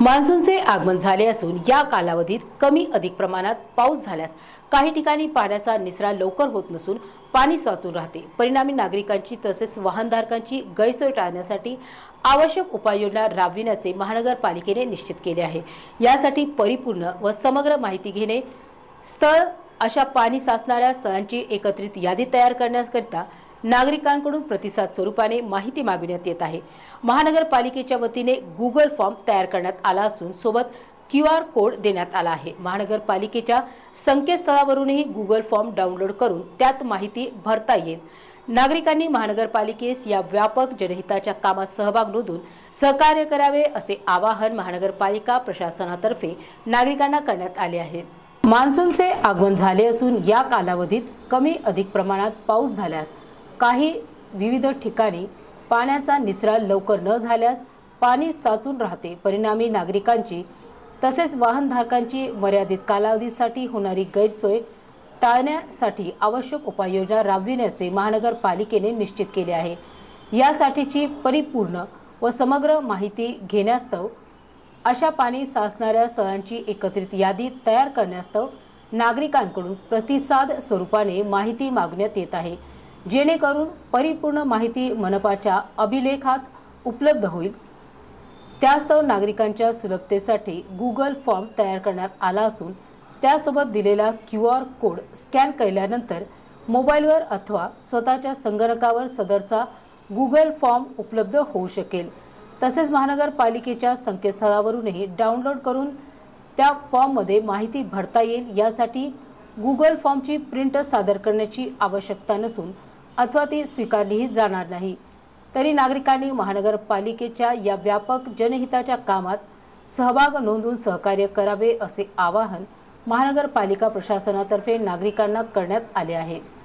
मान्सूनचे आगमन झाले असून या कालावधीत कमी अधिक प्रमाणात पाऊस झाल्यास काही ठिकाणी पाण्याचा निचरा लवकर होत नसून पाणी साचून राहते. परिणामी नागरिकांची तसेच वाहनधारकांची गैरसोय टाळण्यासाठी आवश्यक उपाययोजना राबविण्याचे महानगरपालिकेने निश्चित केले आहे. यासाठी परिपूर्ण व समग्र माहिती घेणे स्थळ अशा पाणी साचणाऱ्या स्थळांची एकत्रित यादी तयार करण्याकरिता नागरिकांकडून प्रतिसाद स्वरूपाने माहिती मागविण्यात येत आहे. महानगरपालिकेच्या वतीने गुगल फॉर्म तयार करण्यात आला असून सोबत क्यू आर कोड देण्यात आला आहे. महानगरपालिकेच्या संकेतस्थळावरूनही गुगल फॉर्म डाउनलोड करून त्यात माहिती भरता येईल. नागरिकांनी महानगरपालिकेस या व्यापक जनहिताच्या कामात सहभाग नोंदून सहकार्य करावे असे आवाहन महानगरपालिका प्रशासनातर्फे नागरिकांना करण्यात आले आहे. मान्सूनचे आगमन झाले असून या कालावधीत कमी अधिक प्रमाणात पाऊस झाल्यास काही विविध ठिकाणी पाण्याचा निचरा लवकर न झाल्यास पाणी साचून राहते. परिणामी नागरिकांची तसेच वाहनधारकांची मर्यादित कालावधीसाठी होणारी गैरसोय टाळण्यासाठी आवश्यक उपाययोजना राबविण्याचे महानगरपालिकेने निश्चित केले आहे. यासाठीची परिपूर्ण व समग्र माहिती घेण्यास्तव अशा पाणी साचणाऱ्या स्थळांची एकत्रित यादी तयार करण्यास्तव नागरिकांकडून प्रतिसाद स्वरूपाने माहिती मागण्यात येत आहे. जेणेकरून परिपूर्ण माहिती मनपाच्या अभिलेखात उपलब्ध होईल. त्यास्तव नागरिकांच्या सुलभतेसाठी गुगल फॉर्म तयार करण्यात आला असून त्यासोबत दिलेला क्यू आर कोड स्कॅन केल्यानंतर मोबाईलवर अथवा स्वतःच्या संगणकावर सदरचा गुगल फॉर्म उपलब्ध होऊ शकेल. तसेच महानगरपालिकेच्या संकेतस्थळावरूनही डाउनलोड करून त्या फॉर्ममध्ये माहिती भरता येईल यासाठी गुगल फॉर्मची प्रिंट सादर करण्याची आवश्यकता नसून अथवा ती स्वीकारलीही जाणार नाही. तरी नागरिकांनी महानगरपालिकेच्या या व्यापक जनहिताच्या कामात सहभाग नोंदवून सहकार्य करावे असे आवाहन महानगरपालिका प्रशासनातर्फे नागरिकांना करण्यात आले आहे.